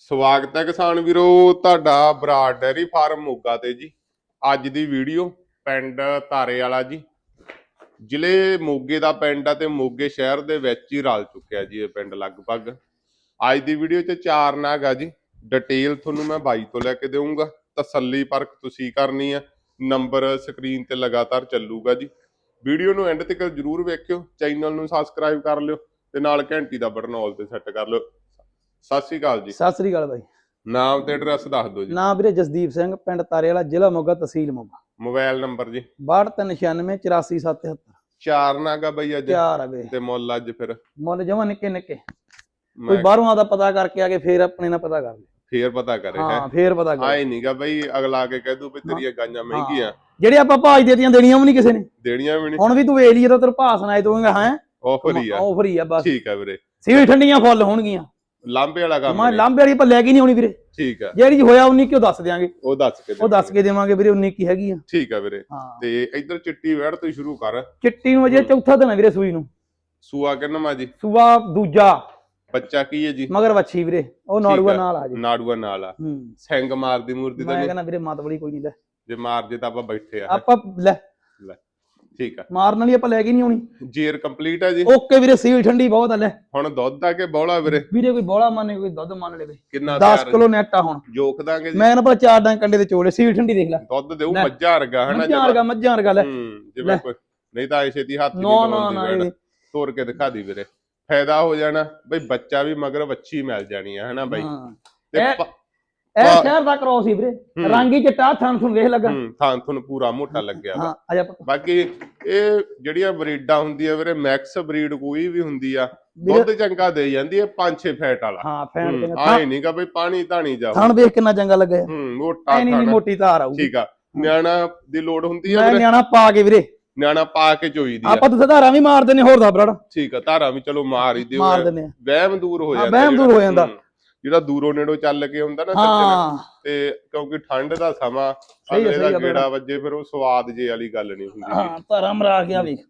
ਸਵਾਗਤ ਹੈ ਕਿਸਾਨ ਵੀਰੋ, ਤੁਹਾਡਾ ਬਰਾੜ ਡੈਰੀ ਫਾਰਮ ਮੋਗਾ ਤੇ ਜੀ। ਅੱਜ ਦੀ ਵੀਡੀਓ ਪਿੰਡ ਧਾਰੇ ਵਾਲਾ ਜੀ। ਜ਼ਿਲ੍ਹੇ ਮੋਗੇ ਦਾ ਪਿੰਡ ਆ ਤੇ ਮੋਗੇ ਸ਼ਹਿਰ ਦੇ ਵਿੱਚ ਹੀ ਰਲ ਚੁੱਕਿਆ ਜੀ ਇਹ ਪਿੰਡ ਲਗਭਗ। ਅੱਜ ਦੀ ਵੀਡੀਓ 'ਚ ਚਾਰ ਨਾਗ ਆ ਜੀ। ਡਿਟੇਲ ਤੁਹਾਨੂੰ ਮੈਂ ਬਾਈ ਤੋਂ ਲੈ ਕੇ ਦੇਵਾਂਗਾ ਤਸੱਲੀ ਪਰਖ ਤੁਸੀਂ ਕਰਨੀ ਆ। ਨੰਬਰ ਸਕਰੀਨ ਤੇ ਲਗਾਤਾਰ ਚੱਲੂਗਾ ਜੀ। ਵੀਡੀਓ ਨੂੰ ਐਂਡ ਤੱਕ ਜਰੂਰ ਵੇਖਿਓ। ਚੈਨਲ ਨੂੰ ਸਬਸਕ੍ਰਾਈਬ ਕਰ ਲਿਓ ਤੇ ਨਾਲ ਘੰਟੀ ਦਾ ਬਟਨ ਆਲ ਤੇ ਸੈੱਟ ਕਰ ਲਿਓ। ਸਤਿ ਸ਼੍ਰੀ ਅਕਾਲ ਜੀ। ਸਤਿ ਸ੍ਰੀ ਅਕਾਲ ਬਾਈ। ਨਾਮ ਤੇ ਐਡਰੈਸ ਦੱਸ ਦਿਓ ਜੀ। ਨਾਮ ਵੀਰੇ ਜਸਦੀਪ ਸਿੰਘ ਪਿੰਡ ਤਾਰੇ ਵਾਲਾ ਜ਼ਿਲ੍ਹਾ ਮੋਗਾ ਤਹਿਸੀਲ ਮੋਗਾ। ਮੋਬਾਈਲ ਨੰਬਰ ਜੀ। 6296 84777 ਚਾਰ ਨਾਗਾ ਬਈ ਅੱਜ। ਆ ਤੇ ਮੁੱਲ ਅੱਜ ਫਿਰ। ਮੁੱਲ ਜਮਾ ਨਿੱਕੇ ਨਿੱਕੇ। ਕੋਈ ਬਾਹਰੋਂ ਆਦਾ ਪਤਾ ਕਰਕੇ ਆ ਕੇ ਫੇਰ ਆਪਣੇ ਨਾਲ ਪਤਾ ਕਰ ਲੈ। ਫੇਰ ਪਤਾ ਕਰੇ ਹੈ ਫੇਰ ਪਤਾ ਕਰ। ਆਏ ਨਹੀਂਗਾ ਬਈ ਅਗਲਾ ਆ ਕੇ ਕਹਿ ਦੂ ਵੀ ਤੇਰੀਆਂ ਗਾਂਆਂ ਮਹਿੰਗੀਆਂ। ਜਿਹੜੇ ਆਪਾਂ ਭਾਜ ਦੇਤੀਆਂ ਦੇਣੀਆਂ ਵੀ ਨਹੀਂ ਕਿਸੇ ਨੇ। ਦੇਣੀਆਂ ਵੀ ਨਹੀਂ ਹੁਣ ਵੀ ਤੂੰ ਲਈ ਜਦੋਂ ਤੇਰੇ ਭਾਅ ਸੁਣਾਏ ਤੂੰ ਹੈ। ਆਫਰ ਹੀ ਆ। ਆਫਰ ਹੀ ਆ ਬਸ। ਠੀਕ ਆ ਵੀਰੇ। ਸੀਲ ਠੰਡੀਆਂ ਫੁੱਲ ਹੋਣਗੀਆਂ। ਲਾਂਬੇ ਵਾਲਾ ਕੰਮ ਮੈਂ। ਲਾਂਬੇ ਵਾਲੀ ਭੱਲਿਆ ਕੀ ਨਹੀਂ ਹੋਣੀ ਵੀਰੇ। ਠੀਕ ਆ। ਜਿਹੜੀ ਹੋਇਆ 19 ਕਿਉਂ ਦੱਸ ਦਿਆਂਗੇ। ਉਹ ਦੱਸ ਕੇ ਉਹ ਦੱਸ। ਕੇ ਦੇਵਾਂਗੇ ਵੀਰੇ 19 ਕੀ ਹੈਗੀ ਆ। ਠੀਕ ਆ ਵੀਰੇ। ਤੇ ਇੱਧਰ ਚਿੱਟੀ ਵੈੜ ਤੋਂ ਸ਼ੁਰੂ ਕਰ। ਚਿੱਟੀ ਨੂੰ ਅਜੇ ਚੌਥਾ ਦਿਨ ਆ ਵੀਰੇ ਸੂਈ ਨੂੰ। ਸੂਆ ਕਿੰਨਾ ਜੀ? ਸੂਆ ਦੂਜਾ। ਬੱਚਾ ਕੀ ਹੈ ਜੀ? ਮਗਰ ਵੱਛੀ ਵੀਰੇ। ਉਹ ਨਾੜੂਆ। ਨਾਲ ਆ ਜੀ। ਨਾੜੂਆ ਨਾਲ ਆ। ਸਿੰਘ ਮਾਰਦੀ ਮੂਰਤੀ ਤਾਂ ਮੈਂ ਕਹਿੰਦਾ ਵੀਰੇ ਮਤਬਲੀ ਕੋਈ ਨਹੀਂ ਲੈ। ਜੇ ਮਾਰ ਜੇ ਤਾਂ ਆਪਾਂ ਬੈਠੇ ਆ। ਆਪਾਂ ਲੈ। ਠੀਕ ਆ। ਮਾਰਨ ਵਾਲੀ ਆਪਾਂ ਲੈ ਕੇ ਨਹੀਂ ਆਉਣੀ। ਜੇਰ ਕੰਪਲੀਟ ਆ ਜੀ। ਓਕੇ ਵੀਰੇ ਸੀਲ ਠੰਡੀ ਬਹੁਤ ਆ ਲੈ। ਹੁਣ ਦੁੱਧ ਆ ਕੇ ਬੌਲਾ ਵੀਰੇ? ਵੀਰੇ ਕੋਈ ਬੋਲਾ ਮੰਨੇ ਕੋਈ ਦੁੱਧ ਮੰਨ ਲਵੇ। ਕਿੰਨਾ 10 ਤਿਆਰ ਕਿਲੋ ਨੈਟ ਆ ਹੁਣ। ਜੋਖ ਦਾਂਗੇ ਜੀ। ਮੈਂ ਨਾ ਭਲਾ ਚਾਰ ਡਾਂ ਕੰਡੇ ਦੇ ਚੋਲੇ ਸੀਲ ਠੰਡੀ ਦੇਖ ਲੈ। ਦੁੱਧ ਦੇਉ। ਮੱਝਾਂ ਵਰਗਾ ਹਨਾ ਮੱਝਾਂ ਵਰਗਾ ਮੱਝਾਂ ਵਰਗਾ ਲੈ। ਹੂੰ ਜਿਵੇਂ। ਕੋਈ ਨਹੀਂ ਤਾਂ ਐ ਛੇਤੀ ਹੱਥ ਹੀ ਨਾ ਨਹੀਂ ਨਾ ਦਵਾਉਂਦੀ ਨਾ ਤੋੜ ਕੇ ਦਿਖਾ ਦੀ ਵੀਰੇ। ਫਾਇਦਾ ਹੋ ਜਾਣਾ। ਬਈ ਬੱਚਾ ਵੀ ਮਗਰ ਵੱਛੀ ਮਿਲ ਜਾਣੀ ਆ ਹਨਾ ਬਾਈ? ਹਾਂ। ਤੇ ਇਹ-। ਸ਼ਹਿਰ ਦਾ ਕ੍ਰੋਸ ਹੀ ਵੀਰੇ। ਰੰਗ ਚਿੱਟਾ ਥਾਂ ਤੁਹਾਨੂੰ ਵੇਖ ਲੱਗਾ ਹੂੰ ਥਾਂ ਤੁਹਾਨੂੰ ਪੂਰਾ ਮੋਟਾ ਲੱਗਿਆ ਵਾ। ਹਾਂ ਆ ਜਾ ਪੁੱਤ। ਬਾਕੀ ਇਹ ਜਿਹੜੀਆਂ ਬਰੀਡਾਂ ਹੁੰਦੀਆਂ ਵੀਰੇ ਮੈਕਸ ਬਰੀਡ ਕੋਈ ਵੀ ਹੁੰਦੀ ਆ ਵੀਰੇ ਦੁੱਧ ਚੰਗਾ ਦੇ ਜਾਂਦੀ ਹੈ 5-6 ਫੈਟ ਵਾਲਾ ਹਾਂ ਫੈਨ ਤੇ ਆਏ ਨਹੀਂਗਾ ਬਈ ਪਾਣੀ ਧਾਣੀ ਜਾਓ ਥਣ ਵੇਖ ਕਿੰਨਾ ਚੰਗਾ ਲੱਗਾ ਹੂੰ ਮੋਟਾ ਐ ਨਹੀਂ ਥਾਣਾ ਮੋਟੀ ਧਾਰ ਆਊਗੀ ਠੀਕ ਆ ਨਿਆਣਾ ਦੀ ਲੋੜ ਹੁੰਦੀ ਆ ਮੈਂ ਵੀਰੇ ਨਿਆਣਾ ਪਾ ਕੇ ਵੀਰੇ ਨਿਆਣਾ ਪਾ ਕੇ ਚੋਈ ਦੀ ਆ ਆਪਾਂ ਤਾਂ ਧਾਰਾਂ ਵੀ ਮਾਰ ਦਿੰਨੇ ਹੋਰ ਦਾ ਬਰੜ ਠੀਕ ਆ ਧਾਰਾਂ ਵੀ ਚਲੋ ਮਾਰ ਹੀ ਦਿਓ ਮਾਰ ਦਿੰਨੇ ਆ ਵਹਿਮ ਦੂਰ ਹੋ ਹਾਂ, ਜਾਂਦਾ ਵਹਿਮ। ਦੂਰ ਹੋ ਜਾਂਦਾ। ਹੂੰ। ਜਿਹੜਾ ਦੂਰੋਂ ਨੇੜੋਂ ਚੱਲ ਕੇ ਹੁੰਦਾ ਨਾ ਹਾਂ। ਤੇ ਕਿਉਂਕਿ ਠੰਡ ਦਾ ਸਮਾਂ ਅਗਲੇ ਦਾ ਗੇੜਾ। ਵੱਜੇ ਫਿਰ ਉਹ ਸਵਾਦ ਜੇ ਵਾਲੀ ਗੱਲ ਨਹੀਂ ਹੁੰਦੀ। ਹਾਂ ਧਾਰਾਂ ਮਰਾ ਕੇ ਆ ਵੇਖ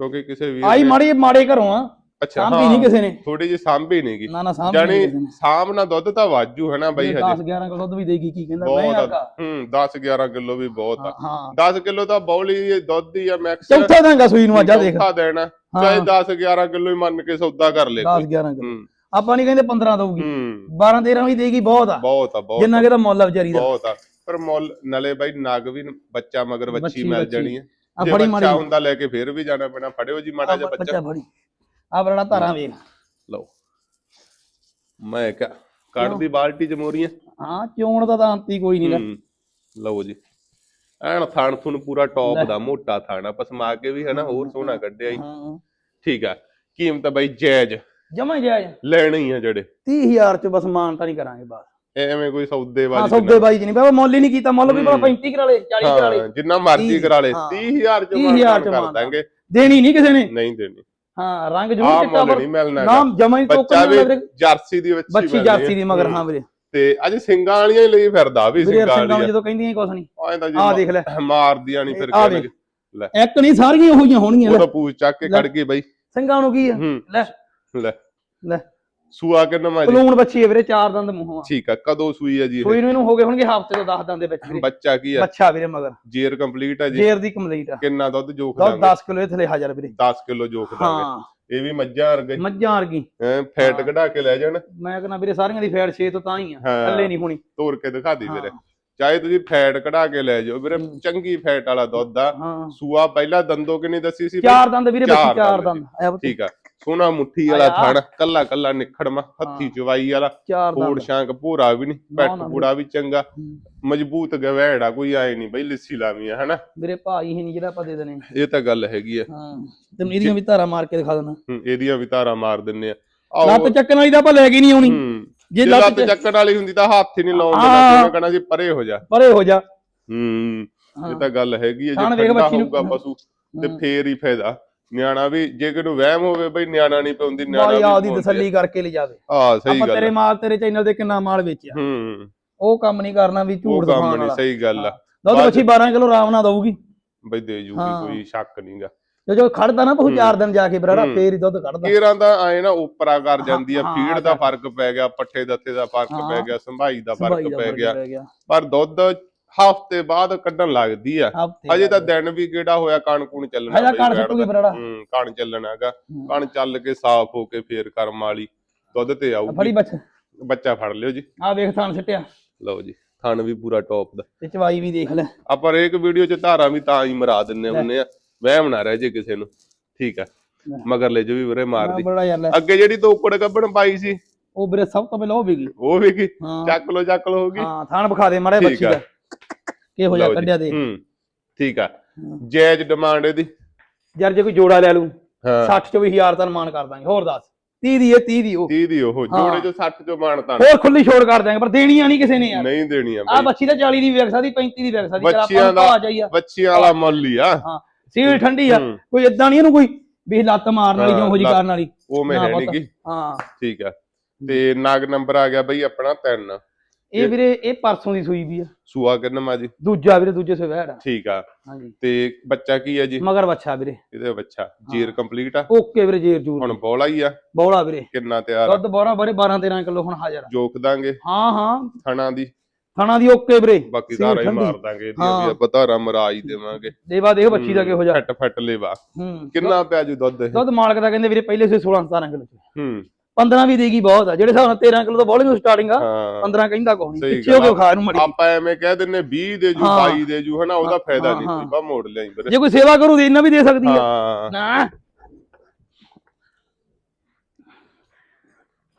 ਕਿਉਂਕਿ ਕਿਸੇ ਵੀ ਆਈ ਮਾੜੀ ਮਾੜੇ ਘਰੋਂ ਆ। ਅੱਛਾ ਸਾਂਭੀ ਨਹੀਂ ਕਿਸੇ ਨੇ। ਥੋੜੀ ਜਿਹੀ ਸਾਂਭੀ ਨਹੀਂਗੀ ਨਾ ਨਾ ਸਾਂਭ ਜਾਨੀ ਨਹੀਂ ਕਿਸੇ ਨੇ। ਸਾਂਭ ਨਾ ਦੁੱਧ ਤਾਂ ਵਾਜੂ ਹੈ ਨਾ ਬਈ ਹਜੇ। 10 11 ਕਿਲੋ ਦੁੱਧ ਵੀ ਦੇਗੀ ਕੀ ਕਹਿੰਦਾ ਮੈਂ ਆਗਾ। ਹੂੰ 10 11 ਕਿਲੋ ਵੀ ਬਹੁਤ ਆ। ਹਾਂ 10 ਕਿਲੋ ਤਾਂ ਬੌਲੀ ਦੁੱਧ ਹੀ ਆ ਮੈਕਸ ਚੌਥਾ ਦਾਂਗਾ ਸੂਈ ਨੂੰ ਅੱਜ ਆ ਦੇਖ। ਚੌਥਾ ਦੇਣਾ। ਚਾਹੇ 10 11 ਕਿਲੋ ਹੀ ਮੰਨ ਕੇ ਸੌਦਾ ਕਰ ਲੈ 10 11 ਕਿਲੋ। ਹੂੰ। ਆਪਾਂ ਨਹੀਂ ਕਹਿੰਦੇ 15 ਦਊਗੀ। ਹੂੰ। 12 13 ਵੀ ਦੇਗੀ ਬਹੁਤ ਆ। ਬਹੁਤ ਆ ਬਹੁਤ ਜਿੰਨਾ ਕਿ ਦਾ ਮੁੱਲ ਆ ਵਿਚਾਰੀ ਦਾ। ਬਹੁਤ ਆ। ਪਰ ਮੁੱਲ ਨਲੇ ਬਾਈ ਨਗ ਵੀ ਬੱਚਾ ਮਗਰ ਬੱਚੀ ਬੱਚੀ- ਮਿਲ ਬੱਚੀ। ਜਾਣੀ ਹੈ ਆ ਜੇ ਫੜੀ ਬੱਚਾ ਮਾੜੀ ਹੁੰਦਾ ਲੈ ਕੇ ਫੇਰ ਵੀ ਜਾਣਾ ਪੈਣਾ। ਫੜਿਓ ਜੀ ਮਾੜਾ ਜਿਹਾ ਬੱਚਾ। ਬੱਚਾ ਫੜੀ। ਆ ਬੜਾ ਧਾਰਾਂ ਵੇਖ। ਲਓ। ਮੈਂ ਕਿਹਾ ਕੱਢਦੀ ਬਾਲਟੀ ਚ ਮੋਰੀਆਂ। ਹਾਂ ਚੋਣ ਦਾ ਤਾਂ ਅੰਤੀ ਕੋਈ ਨਹੀਂ ਹੂੰ। ਲਓ ਜੀ। ਐਨ ਥਾਣ ਥੁਣ ਪੂਰਾ ਟੌਪ ਦਾ ਮੋਟਾ ਥਾਣਾ ਪਸਮਾ ਕੇ ਵੀ ਹਨਾ ਹੋਰ ਸੋਹਣਾ ਕੱਢਿਆ ਹੀ ਹਾਂ। ਠੀਕ ਆ। ਕੀਮਤ ਬਾਈ ਜਾਇਜ਼ ਜਮਾ ਜਾਇਜ਼ ਲੈਣੇ ਹੀ ਆ ਜਿਹੜੇ। 30000 ਚ ਬਸ ਮਾਨ ਤਾਂ ਨਹੀਂ ਕਰਾਂਗੇ ਬਸ। ਐਵੇਂ ਕੋਈ ਸੌਦੇ ਹਾਂ ਵਾਲੀ ਸੌਦੇ ਬਾਈ ਜੀ ਨਹੀਂ ਬਾਬਾ ਮੁੱਲ ਹੀ ਨਹੀਂ ਕੀਤਾ ਮੁੱਲ ਵੀ ਭਲਾ 35 ਕਰਾ ਲੇ 40 ਕਰਾ ਲੇ। ਹਾਂ ਜਿੰਨਾ ਮਰਜ਼ੀ ਕਰਾ ਲੇ ਹਾਂ। 30000 ਚ 30,000 ਚ ਮਾਨ ਕਰ ਦਾਂਗੇ। ਦੇਣੀ ਨਹੀਂ ਕਿਸੇ ਨੇ? ਨਹੀਂ ਦੇਣੀ। ਹਾਂ ਰੰਗ ਆ ਜ਼ਰੂਰ ਚਿੱਟਾ ਪਰ। ਨਾਮ ਜਮਾ ਹੀ ਟੋਕਨ ਵੀਰੇ। ਜਰਸੀ ਦੀ ਵਿੱਚ ਬੱਚੀ ਜਰਸੀ ਦੀ ਮਗਰ ਹਾਂ। ਵੀਰੇ। ਤੇ ਅੱਜ ਸਿੰਘਾਂ ਵਾਲੀਆਂ ਹੀ ਲਈ ਫਿਰਦਾ ਵੀ ਸਿੰਘਾਂ ਸਿੰਘਾਂ ਵਾਲੀਆਂ। ਜਦੋਂ ਕਹਿੰਦੀਆਂ ਹੀ ਕੁਛ ਨਹੀਂ। ਆਹ ਦੇਖ ਲੈ। ਮਾਰਦੀਆਂ ਨਹੀਂ ਫਿਰ ਆਹ ਕਹਿਣਗੇ ਇੱਕ ਨਹੀਂ ਸਾਰੀਆਂ ਉਹੋ ਜਿਹੀਆਂ ਹੋਣਗੀਆਂ ਉਹ ਲੈ। ਤਾਂ ਪੂਛ ਚੱਕ ਕੇ ਲੈ। ਖੜ ਗਈ ਬਾਈ। ਸਿੰਘਾਂ ਨੂੰ ਕੀ ਆ? ਹੂੰ। ਲੈ। ਲੈ। ਲੈ। ਸੂਆ ਕਿੰਨਾ ਮਾਜੀ ਪਲੂਣ ਬੱਚੀ ਹੈ ਵੀਰੇ ਚਾਰ ਦੰਦ ਮੂੰਹੋਂ ਆ। ਠੀਕ ਆ ਕਦੋਂ ਸੂਈ ਹੈ ਜੀ ਇਹ? ਸੂਈ ਨੂੰ ਇਹਨੂੰ ਹੋ ਗਏ ਹੋਣਗੇ ਹਫ਼ਤੇ ਤੋਂ 10 ਦੰਦ ਦੇ ਵਿੱਚ ਵੀਰੇ। ਬੱਚਾ ਕੀ ਆ? ਬੱਚਾ ਵੀਰੇ ਮਗਰ। ਜੇਰ ਕੰਪਲੀਟ ਹੈ ਜੀ? ਜੇਰ ਦੀ ਕੰਪਲੀਟ ਆ। ਕਿੰਨਾ ਦੁੱਧ ਜੋਖ ਦੁੱਧ ਦਾਂਗੇ? 10 ਕਿਲੋ ਇਹ ਥਲੇ ਹਾਜ਼ਰ ਵੀਰੇ। 10 ਕਿਲੋ ਜੋਖ ਦਾਂਗੇ। ਹਾਂ। ਇਹ ਵੀ ਮੱਝਾਂ ਵਰਗੇ। ਮੱਝਾਂ ਵਰਗੀ। ਹੈਂ, ਫੈਟ। ਕਢਾ ਕੇ ਲੈ ਜਾਣ। ਮੈਂ ਕਹਿੰਦਾ ਵੀਰੇ ਸਾਰੀਆਂ ਦੀ ਫੈਟ 6 ਤੋਂ ਤਾਂ ਹੀ ਆ। ਹਾਂ। ਥੱਲੇ ਨਹੀਂ ਹੋਣੀ। ਤੋੜ ਕੇ ਦਿਖਾ ਦੀ ਵੀਰੇ। ਹਾਂ। ਚਾਹੇ ਤੁਸੀਂ ਫੈਟ ਕਢਾ ਕੇ ਲੈ ਜਾਓ ਵੀਰੇ। ਚੰਗੀ ਫੈਟ ਵਾਲਾ ਦੁੱਧ ਆ। ਹਾਂ। ਸੂਆ ਪਹਿਲਾਂ ਦੰਦੋ ਕਿੰਨੀ ਦੱਸੀ ਸੀ? ਚਾਰ ਦੰਦ ਵੀਰੇ ਚਾਰ ਬੱਚੀ ਚਾਰ ਦੰਦ। ਠੀਕ ਆ। ਸੋਨਾ ਮੁੱਠੀ ਵਾਲਾ। ਥਣ ਕੱਲਾ ਕੱਲਾ ਨਿਖੜਮਾ ਹੱਥੀ ਹਾਂ। ਚਵਾਈ ਵਾਲਾ ਦੰਦ। ਸ਼ਾਂਕ ਭੂਰਾ ਵੀ ਨਹੀਂ ਪੈਟ ਪੂੜਾ ਵੀ ਚੰਗਾ। ਮਜ਼ਬੂਤ ਗਵੈੜਾ ਕੋਈ ਆਏ ਨਹੀਂ ਬਈ ਲਿੱਸੀ ਲਾਵੀਂ ਹਨਾ? ਵੀਰੇ ਭਾਈ ਹੀ ਨਹੀਂ ਜਿਹੜਾ ਆਪਾਂ ਦੇ ਦੇਣੇ। ਇਹ ਤਾਂ ਗੱਲ ਹੈਗੀ ਆ। ਹਾਂ। ਤੇ ਇਹਦੀਆਂ ਵੀ ਧਾਰਾ ਮਾਰ ਕੇ ਦਿਖਾ ਦੇਣਾ ਇਹਦੀਆਂ ਵੀ ਧਾਰਾਂ ਮਾਰ ਦਿੰਨੇ ਆ। ਲੱਤ ਚੱਕਣ ਵਾਲੀ ਤਾਂ ਆਪਾਂ ਲੈ ਕੇ ਨਹੀਂ ਆਉਣੀ। ਜੇ ਲੱਤ ਚੱਕਣ ਵਾਲੀ ਹੁੰਦੀ ਤਾਂ ਹੱਥ ਹੀ ਨਹੀਂ ਲਾਉਣ ਦੇਣਾ ਕਹਣਾ ਜੀ ਪਰੇ ਹੋ ਜਾ। ਪਰੇ ਹੋ ਜਾ। ਹੂੰ। ਇਹ ਤਾਂ ਗੱਲ ਹੈਗੀ ਹੈ ਜੇ ਨੂੰ- ਹੋਊਗਾ ਪਸ਼ੂ ਤੇ। ਫੇਰ ਹੀ ਫਾਇਦਾ। ਨਿਆਣਾ ਵੀ ਜੇ ਕਿਨੂੰ ਵਹਿਮ ਹੋਵੇ ਬਈ ਨਿਆਣਾ ਨਹੀਂ ਪਾਉਂਦੀ ਨਿਆਣਾ ਵੀ ਪਾਉਂਦੀ ਤਸੱਲੀ ਕਰਕੇ ਲੈ ਜਾਵੇ ਆ ਸਹੀ ਗੱਲ ਤੇਰੇ। ਮਾਲ ਤੇਰੇ ਚੈਨਲ ਤੇ ਕਿੰਨਾ ਮਾਲ ਵੇਚਿਆ ਹੂੰ ਉਹ ਕੰਮ ਨਹੀਂ ਕਰਨਾ ਵੀ ਉਹ ਝੂਠ ਕੰਮ ਦਿਖਾਉਣ ਨਹੀਂ ਵਾਲਾ ਸਹੀ ਗੱਲ ਆ ਦੁੱਧ ਬੱਚੀ 12 ਕਿਲੋ ਆਰਾਮ ਨਾਲ ਦਊਗੀ ਬਈ ਦੇ ਜੂਗੀ ਹਾਂ। ਕੋਈ ਸ਼ੱਕ ਨਹੀਂਗਾ ਜਦੋਂ ਖੜਦਾ ਨਾ ਹੂੰ। ਚਾਰ ਦਿਨ ਜਾ ਕੇ ਬਰਾੜਾ ਹੂੰ। ਫੇਰ ਹੀ ਦੁੱਧ ਕੱਢਦਾ ਕੇਰਾਂ ਦਾ ਆਏ ਨਾ ਉਪਰਾ ਕਰ ਜਾਂਦੀ ਆ ਹਾਂ, ਫੀਡ ਦਾ ਹਾਂ। ਫ਼ਰਕ ਪੈ ਗਿਆ ਪੱਠੇ ਦੱਥੇ ਦਾ ਫ਼ਰਕ ਹਾਂ। ਪੈ ਗਿਆ ਸੰਭਾਈ ਦਾ ਫ਼ਰਕ ਪੈ ਗਿਆ ਪਰ ਦੁੱਧ ਹਫ਼ਤੇ ਬਾਅਦ ਕੱਢਣ ਲੱਗਦੀ ਆ। ਅਜੇ ਤਾਂ। ਦਿਨ ਵੀ ਕਿਹੜਾ ਹੋਇਆ ਕਣ ਕੁਣ ਚੱਲਣਾ ਹਜੇ ਕਣ ਸੁੱਕੂਗੀ। ਬਰਾੜਾ। ਹੂੰ ਕਣ ਚੱਲਣਾ ਹੈਗਾ। ਹੂੰ। ਕਣ ਚੱਲ ਕੇ ਸਾਫ਼ ਹੋ ਕੇ ਫੇਰ ਕਰਮ ਵਾਲੀ ਦੁੱਧ ਤੇ ਆ ਫੜੀ ਬੱਚ। ਬੱਚਾ ਫੜ ਲਿਓ ਜੀ। ਆ ਵੇਖ ਥਾਨ ਸਿੱਟਿਆ। ਲਓ ਜੀ ਥਣ ਵੀ ਪੂਰਾ ਟੌਪ ਦਾ। ਤੇ ਚਵਾਈ ਵੀ ਦੇਖ ਲੈ। ਆਪਾਂ ਹਰੇਕ ਵੀਡੀਓ 'ਚ ਧਾਰਾਂ ਵੀ ਤਾਂ ਹੀ ਮਰਾ ਦਿੰਨੇ ਹੁੰਨੇ ਆ। ਵਹਿਮ ਨਾ ਰਹਿ ਜੇ ਕਿਸੇ ਨੂੰ। ਠੀਕ ਆ। ਲੈ। ਮਗਰਲੇ ਜੋ ਵੀ ਵੀਰੇ ਮਾਰਦੀ ਲੈ। ਅੱਗੇ ਜਿਹੜੀ ਤੋਕੜ ਗੱਬਣ ਪਾਈ ਸੀ। ਉਹ ਵੀਰੇ ਸਭ ਤੋਂ ਪਹਿਲਾਂ ਉਹ ਵਿਗੀ ਉਹ ਵੀ ਹਾਂ। ਚੱਕ ਲੋ ਚੱਕ ਲੋ ਹੋਗੀ ਹਾਂ ਥਾਨ ਵਿਖਾ ਦੇ ਠੀਕ ਬੱਚੀ। ਦਾ। ਕਿਹੋ ਜਿਹਾ ਲਓ ਜੀ। ਕੱਢਿਆ ਦੇ ਹੂੰ ਠੀਕ ਆ। ਜਾਇਜ਼ ਡਿਮਾਂਡ ਇਹਦੀ। ਯਾਰ ਜੇ ਕੋਈ ਜੋੜਾ ਲੈ ਲੂ ਹਾਂ। 60 ਚੋਂ ਵੀ ਹਜ਼ਾਰ ਤਾਂ ਮਾਨ ਕਰ ਦਾਂਗੇ। ਹੋਰ ਦੱਸ 30 ਦੀ ਇਹ 30 ਦੀ ਉਹ 30 ਦੀ ਉਹ। ਜੋੜੇ ਚੋਂ 60 ਚੋਂ ਮਾਨਤਾ ਹੋਰ ਖੁੱਲੀ ਛੋੜ ਕਰ ਦਾਂਗੇ ਪਰ ਦੇਣੀ ਆ ਨਹੀਂ ਕਿਸੇ ਨੇ ਯਾਰ। ਨਹੀਂ ਦੇਣੀ ਆ ਆ ਬਈ। ਬੱਚੀ ਤਾਂ 40 ਦੀ ਵਿਕ ਸਕਦੀ 35 ਦੀ ਵਿਕ ਸਕਦੀ ਬੱਚਿਆਂ ਦਾ- ਆ ਜਾਈਆ ਬੱਚਿਆਂ ਵਾਲਾ ਮੁੱਲ ਹੀ ਆ। ਹਾਂ ਸੀਲ ਠੰਡੀ ਆ। ਹੂੰ, ਕੋਈ ਇਦਾਂ ਨਹੀਂ ਇਹਨੂੰ ਕੋਈ ਵੀ ਲੱਤ ਮਾਰਨ ਵਾਲੀ ਜਾਂ ਉਹ ਜੀ ਕਰਨ ਵਾਲੀ। ਉਹ ਮੈਂ ਨਾ ਹੈ ਪੁੱਤ। ਨਹੀਂ ਗੀ ਹਾਂ। ਠੀਕ ਆ। ਤੇ ਨਾਗ ਨੰਬਰ ਆ ਗਿਆ ਬਈ ਆਪਣਾ 3 ਇਹ ਵੀਰੇ ਇਹ ਪਰਸੋਂ ਦੀ ਸੂਈ ਵੀ ਆ। ਸੂਆ ਕਿੰਨਾ ਮਾ ਜੀ? ਦੂਜਾ ਵੀਰੇ ਦੂਜੇ ਸੇ ਵਹਿੜ ਆ ਠੀਕ ਆ। ਹਾਂਜੀ। ਤੇ ਬੱਚਾ ਕੀ ਆ ਜੀ? ਮਗਰ ਬੱਚਾ ਵੀਰੇ। ਇਹਦੇ ਬੱਚਾ। ਜੀਰ ਕੰਪਲੀਟ ਆ? ਓਕੇ ਵੀਰੇ ਜੇਰ ਜੂਰ। ਹੁਣ ਬੋਲਾ ਹੀ ਆ? ਬੌਲਾ ਵੀਰੇ। ਕਿੰਨਾ ਤਿਆਰ ਆ? ਦੁੱਧ ਬੋਰਾ ਬਾਰੇ 12 13 ਕਿਲੋ ਹੁਣ ਹਾਜ਼ਰ ਆ। ਜੋਕ ਦਾਂਗੇ? ਹਾਂ ਹਾਂ। ਥਣਾ ਦੀ? ਥਣਾ ਦੀ ਓਕੇ ਵੀਰੇ। ਬਾਕੀ ਸੀਲ ਧਾਰਾ ਹੀ। ਮਾਰ ਦਾਂਗੇ ਇਹਦੀਆਂ ਹਾਂ। ਵੀ ਆਪਾਂ ਧਾਰਾ ਮਰਾ ਹੀ ਦੇਵਾਂਗੇ। ਦੇਵਾ ਦੇਖ ਬੱਚੀ ਦਾ ਕਿਹੋ ਜਿਹਾ। ਫੱਟ ਫੱਟ ਲੇਵਾ। ਹੂੰ। ਕਿੰਨਾ ਪਿਆ ਜੀ ਦੁੱਧ? ਇਹ ਦੁੱਧ ਮਾਲਕ ਦਾ ਕਹਿੰਦੇ ਵੀਰੇ ਪਹਿਲੇ ਸੇ 16 17 ਕਿਲੋ ਹੂੰ। 15 ਵੀ ਦੇਗੀ ਬਹੁਤ ਆ ਜਿਹੜੇ ਹਿਸਾਬ ਨਾਲ 13 ਕਿਲੋ ਤੋਂ ਬੋਲੀ ਨੂੰ ਸਟਾਰਟਿੰਗ ਆ ਹਾਂ। 15 ਕਹਿੰਦਾ ਕੋਈ ਨਹੀਂ ਪਿੱਛੇ ਹੋ ਕੇ। ਖਾ ਇਹਨੂੰ ਮੜੀ। ਆਪਾਂ ਐਵੇਂ ਕਹਿ ਦਿੰਨੇ 20 ਦੇ ਜੂ ਹਾਂ। 22 ਦੇ ਜੂ ਹਨਾ ਉਹਦਾ ਫਾਇਦਾ ਨਹੀਂ ਹਾਂ, ਕੋਈ ਬਾ ਮੋੜ ਲਿਆਈ ਵੀਰੇ ਜੇ ਕੋਈ ਸੇਵਾ ਕਰੂ ਤੇ ਇਹਨਾਂ ਵੀ ਦੇ ਸਕਦੀ ਆ। ਹਾਂ। ਨਾ।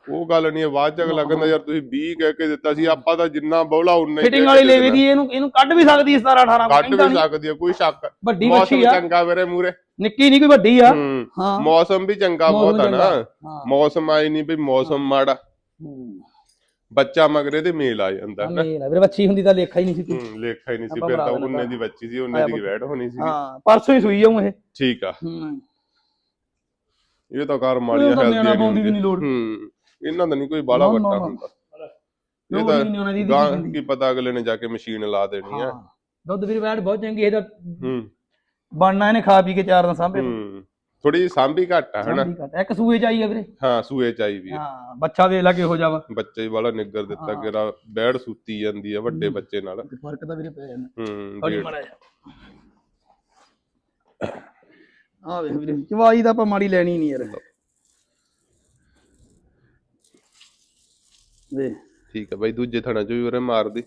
ਉਹ ਗੱਲ ਨਹੀਂ ਬਾਅਦ ਚ ਅਗਲਾ ਕਹਿੰਦਾ ਯਾਰ ਤੁਸੀਂ 20 ਕਹਿ ਕੇ ਦਿੱਤਾ ਸੀ ਆਪਾਂ ਤਾਂ ਜਿੰਨਾ ਬੌਲਾ ਉਨਾ ਹੀ ਫਿਟਿੰਗ ਵਾਲੀ ਲੈਵੇ। ਦੀ ਇਹਨੂੰ ਇਹਨੂੰ ਕੱਢ ਵੀ ਸਕਦੀ 17 18 ਕੱਢ ਵੀ ਨੀ। ਸਕਦੀ ਹੈ ਕੋਈ ਸ਼ੱਕ। ਵੱਡੀ ਬੱਚੀ ਆ। ਚੰਗਾ ਵੀਰੇ ਮੂਰੇ ਨਿੱਕੀ ਨਹੀਂ ਕੋਈ ਵੱਡੀ ਆ। ਹੂੰ ਹਾਂ। ਮੌਸਮ ਵੀ ਚੰਗਾ ਮੌਸਮ ਬਹੁਤ ਆ ਨਾ। ਚੰਗਾ। ਹਾਂ। ਮੌਸਮ ਆਈ ਨਹੀਂ ਵੀ ਮੌਸਮ ਮਾੜਾ। ਹੂੰ। ਬੱਚਾ ਮਗਰੇ ਤੇ ਮੇਲ ਆ ਜਾਂਦਾ। ਨਾ ਮੇਲ ਆ। ਵੀਰੇ ਬੱਚੀ ਹੁੰਦੀ ਤਾਂ ਲੇਖਾ ਹੀ ਨਹੀਂ ਸੀ ਕੋਈ। ਹੂੰ ਲੇਖਾ ਹੀ ਨਹੀਂ ਸੀ। ਆਪਾਂ ਫਿਰ ਤਾਂ ਉਹਨੇ ਦੀ ਬੱਚੀ ਸੀ ਉਹਨੇ ਦੀ। ਵੈਟ ਹੋਣੀ ਸੀ। ਹਾਂ ਪਰਸੋਂ ਹੀ ਸੂਈ ਜਾਉਂ ਇਹ। ਠੀਕ ਆ। ਹੂੰ। ਇਹ ਤਾਂ ਕਾਰ ਤਾਂ ਨਿਆਣਾ ਪਾਉਂਦੀ ਵੀ ਨਹੀਂ ਲੋੜ। ਹੂੰ ਇਹਨਾਂ ਦਾ ਨਹੀਂ ਕੋਈ ਬਾਲਾ ਨਾ, ਨਾ, ਵੱਟਾ ਨਾ। ਹੁੰਦਾ। ਲੋੜ ਇਹ ਹੀ ਤਾਂ ਨਹੀਂ ਉਹਨਾਂ ਦੀ ਗਾਂ ਦੀ ਕੀ ਪਤਾ ਅਗਲੇ ਨੇ ਜਾ ਕੇ ਮਸ਼ੀਨ ਲਾ ਦੇਣੀ ਆ। ਹਾਂ। ਦੁੱਧ ਵੀਰੇ ਵੈਟ ਬਹੁਤ ਚੰਗੀ ਇਹਦਾ ਹੂੰ। ਬਣਨਾ ਇਹਨੇ ਖਾ ਪੀ ਕੇ ਚਾਰ ਦਿਨ ਸਾਂਭੇ ਹੂੰ ਥੋੜੀ ਜਿਹੀ ਸਾਂਭੀ ਘੱਟ ਆ ਹਨਾ? ਸਾਂਭੀ। ਇੱਕ ਸੂਏ ਚ ਆਈ ਆ ਵੀਰੇ। ਹਾਂ ਸੂਏ ਚਾਈ ਵੀ ਆ। ਹਾਂ ਬੱਚਾ ਵੇਖ ਲਾ ਕਿਹੋ ਜਿਹਾ ਵਾ। ਬੱਚੇ ਵਾਲਾ ਨਿੱਗਰ ਦਿੱਤਾ ਹਾਂ। ਕਿਰਾ ਬੈੜ ਸੁੱਤੀ ਜਾਂਦੀ ਆ ਵੱਡੇ ਬੱਚੇ ਨਾਲ। ਫ਼ਰਕ ਤਾਂ ਵੀਰੇ ਪੈ ਜਾਂਦਾ। ਹੂੰ ਡੇਢ- ਮਾੜਾ ਜਿਹਾ। ਆ ਵੇਖ ਵੀਰੇ ਚਵਾਈ ਤਾਂ ਆਪਾਂ ਮਾੜੀ ਲੈਣੀ ਨਹੀਂ ਯਾਰ। ਵੇ ਠੀਕ ਆ ਬਾਈ ਦੂਜੇ ਥਣਾ ਚ ਵੀ ਵੀਰੇ ਮਾਰਦੀ।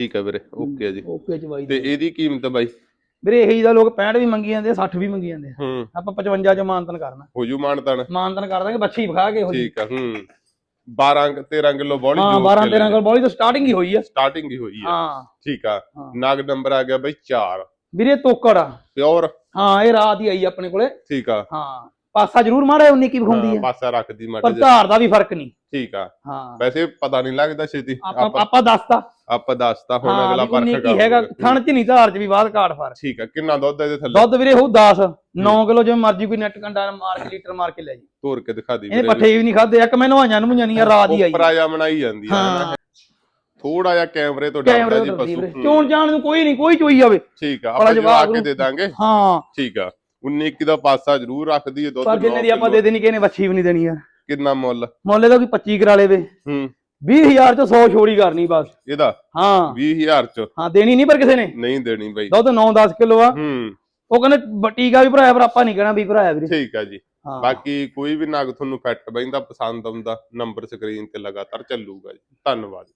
ਠੀਕ ਆ ਵੀਰੇ ਓਕੇ ਆ ਜੀ। ਓਕੇ ਚਵਾਈ ਤੇ ਇਹਦੀ ਕੀਮਤ ਬਾਈ? ਵੀਰੇ ਇਹੀ ਦਾ ਲੋਕ 65 ਵੀ ਮੰਗੀ ਜਾਂਦੇ ਆ 60 ਵੀ ਮੰਗੀ ਜਾਂਦੇ ਆ। ਹੂੰ। ਆਪਾਂ 55 ਚ ਮਾਨਤਨ ਕਰਨਾ। ਹੋ ਜੂ ਮਾਨਤਨ। ਮਾਨਤਨ ਕਰ ਦਾਂਗੇ ਬੱਚੀ ਵਿਖਾ ਕੇ ਹੋ ਜੀ ਠੀਕ ਆ ਹੂੰ। 12 13 ਕਿਲੋ ਬੋਲੀ ਹਾਂ 12 13 ਕੋਲ ਬੋਲੀ ਤਾਂ ਸਟਾਰਟਿੰਗ ਹੀ ਹੋਈ ਆ। ਸਟਾਰਟਿੰਗ ਹੀ ਹੋਈ ਆ। ਹਾਂ। ਠੀਕ ਆ। ਹਾਂ। ਨਾਗ ਨੰਬਰ ਆ ਗਿਆ ਬਾਈ 4 ਵੀਰੇ ਤੋਕੜ ਆ। ਪਿਓਰ ਹਾਂ ਇਹ ਰਾਤ ਹੀ ਆਈ ਆਪਣੇ ਕੋਲੇ। ਠੀਕ ਆ। ਹਾਂ। ਪਾਸਾ ਜ਼ਰੂਰ ਮਾੜਾ 19 ਕੀ ਵਿਖਾਉਂਦੀ ਹਾਂ, ਆ ਪਾਸਾ ਰੱਖਦੀ ਪਰ ਮਾਟੇ ਧਾਰ ਦਾ ਵੀ ਫ਼ਰਕ ਨਹੀਂ। ਠੀਕ ਆ। ਹਾਂ। ਵੈਸੇ ਪਤਾ ਨਹੀਂ ਲੱਗਦਾ ਛੇਤੀ। ਆਪਾਂ ਆਪਾਂ ਆਪਾਂ ਦੱਸਤਾ। ਆਪਾਂ ਦੱਸਤਾ ਹੁਣ ਅਗਲਾ ਵੀ 19 ਪਰਖ ਕੀ ਹੈਗਾ ਥਣ ਚ ਨਹੀਂ ਧਾਰ ਚ ਵੀ ਬਾਅਦ ਘਾਟ ਫਰ ਠੀਕ ਆ ਕਿੰਨਾ ਦੁੱਧ ਇਹਦੇ ਥੱਲੇ? ਦੁੱਧ ਵੀਰੇ ਹੋਊ 10 9 ਕਿਲੋ ਜਿਵੇਂ ਮਰਜ਼ੀ ਕੋਈ ਨੈਟ ਕੰਡਾ ਮਾਰ ਕੇ ਲੀਟਰ ਮਾਰ ਕੇ ਲੈ ਜੀ ਤੋਰ ਕੇ ਦਿਖਾ ਦੀ ਇਹਨੇ ਪੱਠੇ ਵੀ ਨਹੀਂ ਖਾਦੇ ਇੱਕ ਮੈਂ ਨਵਾਈਆਂ ਨੂੰ ਨਹੀਂ ਆ ਰਾਤ ਹੀ ਆਈ ਉੱਪਰ ਆਇਆ ਬਣਾਈ ਜਾਂਦੀ ਆ। ਹਾਂ। ਥੋੜਾ ਜਿਹਾ ਕੈਮਰੇ ਤੋਂ ਡਰਦਾ ਜੀ ਪਸ਼ੂ। ਚੋਣ ਜਾਣ ਨੂੰ ਕੋਈ ਨਹੀਂ ਕੋਈ ਚੋਈ ਆਵੇ ਠੀਕ ਆ ਆਪਾਂ ਜਵਾਬ ਜਵਾ ਕੇ ਦੇ ਦਾਂਗੇ। ਹਾਂ। ਠੀਕ ਆ। 19 21 ਦਾ ਪਾਸਾ ਜ਼ਰੂਰ ਰੱਖਦੀ ਹੈ ਦੁੱਧ ਪਰ ਜਿੰਨੇ ਦੀ ਆਪਾਂ। ਦੇ ਦੇਣੀ ਕਿਸੇ ਨੇ ਬੱਚੀ ਵੀ ਨਹੀਂ ਦੇਣੀ ਯਾਰ। ਕਿੰਨਾ ਮੁੱਲ? ਮੁੱਲੇ ਦਾ ਕੋਈ 25 ਕਰਾ ਲੇਵੇ। ਹੂੰ। 20000 ਚ 100 ਛੋੜੀ ਕਰਨੀ ਬਸ। ਇਹਦਾ? ਹਾਂ। 20000 ਚ? ਹਾਂ ਦੇਣੀ ਨਹੀਂ ਪਰ ਕਿਸੇ ਨੇ? ਨਹੀਂ ਦੇਣੀ ਬਾਈ। ਦੁੱਧ 9-10 ਕਿਲੋ ਆ। ਹੂੰ। ਉਹ ਕਹਿੰਦੇ ਟੀਕਾ ਵੀ ਭਰਾਇਆ ਪਰ ਆਪਾਂ ਨਹੀਂ ਕਹਿਣਾ ਵੀ ਭਰਾਇਆ ਵੀਰੇ। ਠੀਕ ਆ ਜੀ। ਬਾਕੀ ਕੋਈ ਵੀ ਨਗ ਤੁਹਾਨੂੰ ਫਿੱਟ ਬੈਂਦਾ ਪਸੰਦ ਆਉਂਦਾ ਨੰਬਰ ਸਕਰੀਨ ਤੇ ਲਗਾਤਾਰ ਚੱਲੂਗਾ ਜੀ। ਧੰਨਵਾਦ।